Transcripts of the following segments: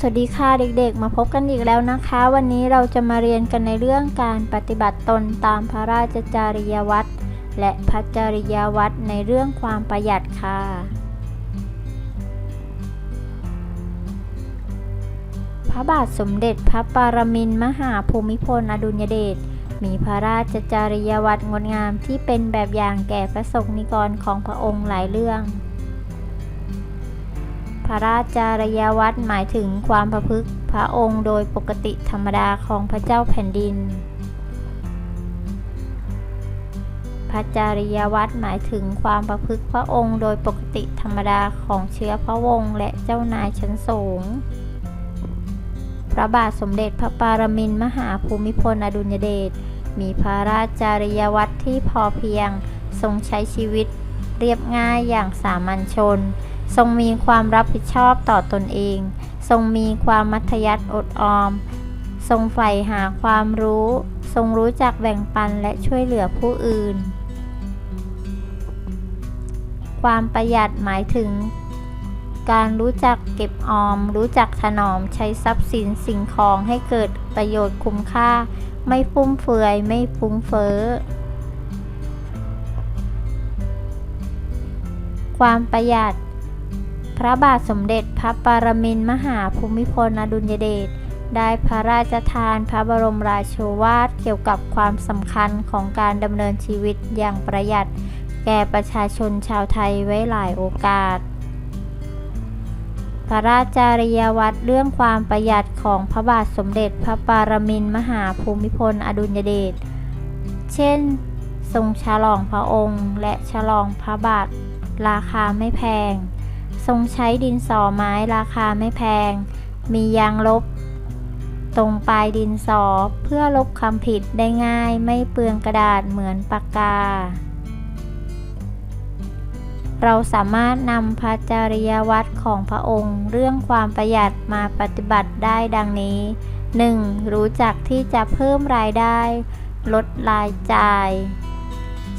สวัสดีค่ะเด็กๆ มาพบกันอีกแล้วนะคะ วันนี้เราจะมาเรียนกันในเรื่องการปฏิบัติตนตามพระราชจริยวัตรและพระจริยวัตรในเรื่องความประหยัดค่ะ พระบาทสมเด็จพระปรมินทรมหาภูมิพลอดุลยเดชมีพระราชจริยวัตรงดงามที่เป็นแบบอย่างแก่พระสงฆ์นิกรของพระองค์หลายเรื่อง พระราชจริยวัตรหมายถึงความประพฤติพระองค์โดยปกติธรรมดาของพระเจ้าแผ่นดิน พระจริยวัตรหมายถึงความประพฤติพระองค์โดยปกติธรรมดาของเชื้อพระวงศ์และเจ้านายชั้นสูง พระบาทสมเด็จพระปรมินทมหาภูมิพลอดุลยเดช มีพระราชจริยวัตรที่พอเพียงทรงใช้ชีวิตเรียบง่ายอย่างสามัญชน ทรงมีความรับผิดชอบต่อตนเอง ทรงมีความมัธยัติอดออม ทรงใฝ่หาความรู้ ทรงรู้จักแบ่งปันและช่วยเหลือผู้อื่น ความประหยัดหมายถึง การรู้จักเก็บออม รู้จักถนอมใช้ทรัพย์สินสิ่งของให้เกิดประโยชน์คุ้มค่า ไม่ฟุ่มเฟือยไม่ฟุ้งเฟ้อความประหยัด พระบาทสมเด็จพระปรมินทรมหาภูมิพลอดุลยเดชได้พระราชทานพระบรมราโชวาทเกี่ยวกับความสำคัญของการดำเนินชีวิตอย่างประหยัด แก่ประชาชนชาวไทยไว้หลายโอกาส พระราชจริยวัตรเรื่องความประหยัดของพระบาทสมเด็จพระปรมินทรมหาภูมิพลอดุลยเดช เช่น ทรงฉลองพระองค์ และฉลองพระบาทราคาไม่แพง ทรงใช้ดินสอไม้ราคาไม่แพง มียางลบ ตรงปลายดินสอเพื่อลบคำผิดได้ง่ายไม่เปลืองกระดาษเหมือนปากกา เราสามารถนำพระจริยวัตรของพระองค์ เรื่องความประหยัดมาปฏิบัติได้ดังนี้ 1. รู้จักที่จะเพิ่มรายได้ ลดรายจ่าย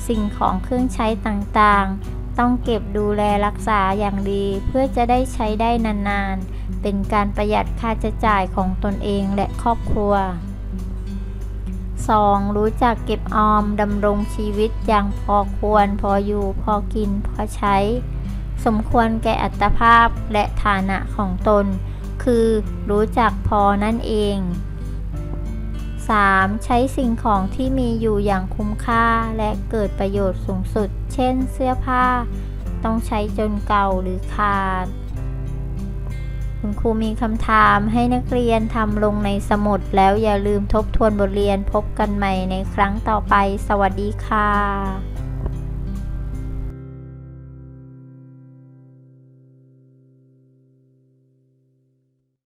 สิ่งของเครื่องใช้ต่างๆ ต้องเก็บดูแลรักษาอย่างดีเพื่อจะได้ใช้ได้นานๆ เป็นการประหยัดค่าใช้จ่ายของตนเองและครอบครัว 2. รู้จักเก็บออมดำรงชีวิตอย่างพอควร พออยู่ พอกิน พอใช้ สมควรแก่อัตภาพและฐานะของตน คือรู้จักพอนั่นเอง 3. ใช้สิ่งของที่มีอยู่อย่างคุ้มค่าและเกิดประโยชน์สูงสุด เช่น เสื้อผ้า ต้องใช้จนเก่าหรือขาด คุณครูมีคำถามให้นักเรียนทำลงในสมุดแล้วอย่าลืมทบทวนบทเรียนพบกันใหม่ในครั้งต่อไป สวัสดีค่ะ